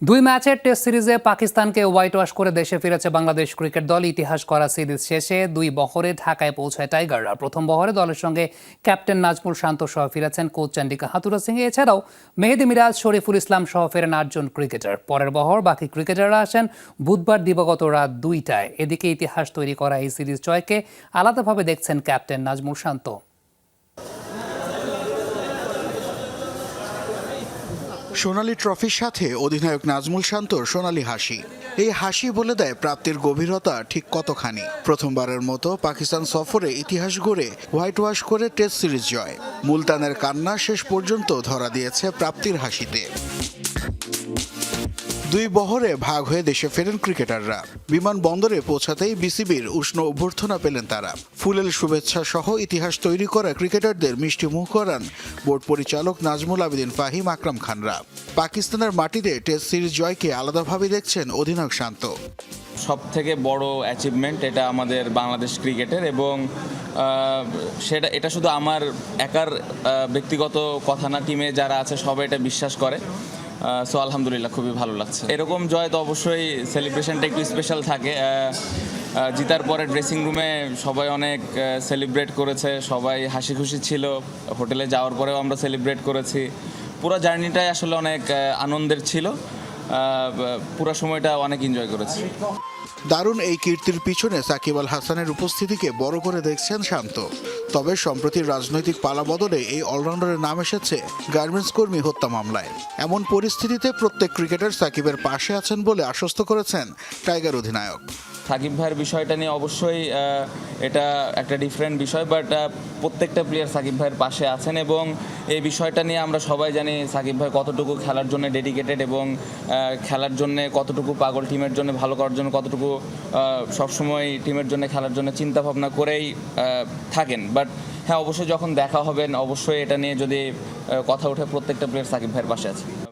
দুই ম্যাচের টেস্ট সিরিজে পাকিস্তানকে হোয়াইট ওয়াশ করে দেশে ফিরেছে বাংলাদেশ ক্রিকেট দল। ইতিহাস করা সিরিজ শেষে দুই বহরে ঢাকায় পৌঁছায় টাইগাররা। প্রথম বহরে দলের সঙ্গে ক্যাপ্টেন নাজমুল শান্ত সহ ফিরেছেন কোচ চান্ডিকা হাতুরা সিং। এছাড়াও মেহেদি মিরাজ, শরীফুল ইসলাম সহ ফেরেন আটজন ক্রিকেটার। পরের বহর বাকি ক্রিকেটাররা আসেন বুধবার দিবাগত রাত দুইটায়। এদিকে ইতিহাস তৈরি করা এই সিরিজ জয়কে আলাদাভাবে দেখছেন ক্যাপ্টেন নাজমুল শান্ত। সোনালী ট্রফির সাথে অধিনায়ক নাজমুল শান্তর সোনালি হাসি। এই হাসি বলে দেয় প্রাপ্তির গভীরতা ঠিক কতখানি। প্রথমবারের মতো পাকিস্তান সফরে ইতিহাস গড়ে হোয়াইট ওয়াশ করে টেস্ট সিরিজ জয়। মুলতানের কান্না শেষ পর্যন্ত ধরা দিয়েছে প্রাপ্তির হাসিতে। দুই বহরে ভাগ হয়ে দেশে ফেরেন ক্রিকেটাররা। বিমানবন্দরে পৌঁছাতেই বিসিবির উষ্ণ অভ্যর্থনা পেলেন তারা। ফুলেল শুভেচ্ছা সহ ইতিহাস তৈরি করা ক্রিকেটারদের মিষ্টি মুখ করান বোর্ড পরিচালক নাজমুল আবেদিন ফাহিম আকরাম খানরা। পাকিস্তানের মাটিতে টেস্ট সিরিজ জয়কে আলাদাভাবে দেখছেন অধিনায়ক শান্ত। সব থেকে বড় অ্যাচিভমেন্ট এটা আমাদের বাংলাদেশ ক্রিকেটের এবং সেটা, এটা শুধু আমার একার ব্যক্তিগত কথা না টিমে যারা আছে সবাই এটা বিশ্বাস করে। সো আলহামদুলিল্লাহ, খুবই ভালো লাগছে। এরকম জয় তো অবশ্যই সেলিব্রেশনটা একটু স্পেশাল থাকে। জিতার পরে ড্রেসিং রুমে সবাই অনেক সেলিব্রেট করেছে, সবাই হাসি খুশি ছিল। হোটেলে যাওয়ার পরেও আমরা সেলিব্রেট করেছি। পুরো জার্নিটাই আসলে অনেক আনন্দের ছিল। পুরো সময়টা অনেক এনজয় করেছি। দারুণ এই কীর্তির পিছনে সাকিব আল হাসানের উপস্থিতিকে বড় করে দেখছেন শান্ত। তবে সম্প্রতি রাজনৈতিক পালাবদলে এই অলরাউন্ডারের নাম এসেছে গার্মেন্টস কর্মী হত্যা মামলায়। এমন পরিস্থিতিতে প্রত্যেক ক্রিকেটার সাকিবের পাশে আছেন বলে আশ্বস্ত করেছেন টাইগার অধিনায়ক। সাকিব ভাইয়ের বিষয়টা নিয়ে অবশ্যই এটা একটা ডিফারেন্ট বিষয় বাট প্রত্যেকটা প্লেয়ার সাকিব ভাইয়ের পাশে আছেন এবং এই বিষয়টা নিয়ে আমরা সবাই জানি সাকিব ভাই কতটুকু খেলার জন্য ডেডিকেটেড এবং খেলার জন্য কতটুকু পাগল টিমের জন্য, ভালো করার জন্য কতটুকু সবসময় টিমের জন্য খেলার জন্য চিন্তা ভাবনা করেই থাকেন। বাট হ্যাঁ অবশ্যই যখন দেখা হবেন অবশ্যই এটা নিয়ে যদি কথা ওঠে, প্রত্যেকটা প্লেয়ার সাকিব ভাইয়ের পাশে আছে।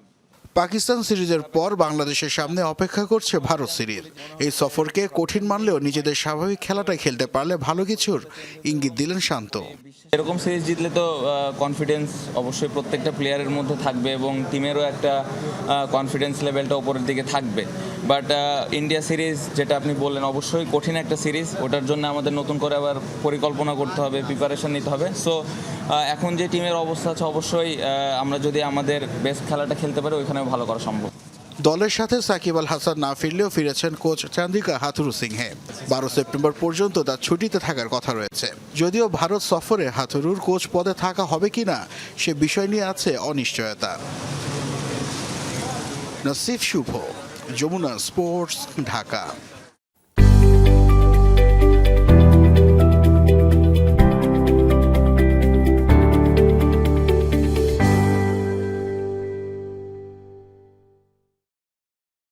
পাকিস্তান সিরিজের পর বাংলাদেশের সামনে অপেক্ষা করছে ভারত সিরিজ। এই সফরকে কঠিন মানলেও নিজেদের স্বাভাবিক খেলাটা খেলতে পারলে ভালো কিছুর ইঙ্গিত দিলেন শান্ত। এরকম সিরিজ জিতলে তো কনফিডেন্স অবশ্যই প্রত্যেকটা প্লেয়ারের মধ্যে থাকবে এবং টিমেরও একটা কনফিডেন্স লেভেলটা ওপরের দিকে থাকবে। বাট ইন্ডিয়া সিরিজ যেটা আপনি বললেন, অবশ্যই কঠিন একটা সিরিজ ওটার জন্য আমাদের নতুন করে আবার পরিকল্পনা করতে হবে প্রিপারেশন নিতে হবে। সো এখন যে টিমের অবস্থা আছে, অবশ্যই আমরা যদি আমাদের বেস্ট খেলাটা খেলতে পারি ওইখানে ভালো করা সম্ভব। দলের সাথে সাকিব আল হাসান না ফিরলেও ফিরেছেন কোচ চান্দিকা হাথুরু সিংহে। বারো সেপ্টেম্বর পর্যন্ত তার ছুটিতে থাকার কথা রয়েছে। যদিও ভারত সফরে হাথুরুর কোচ পদে থাকা হবে কিনা সে বিষয় নিয়ে আছে অনিশ্চয়তা। নাসিফ শুভ, যমুনা স্পোর্টস, ঢাকা।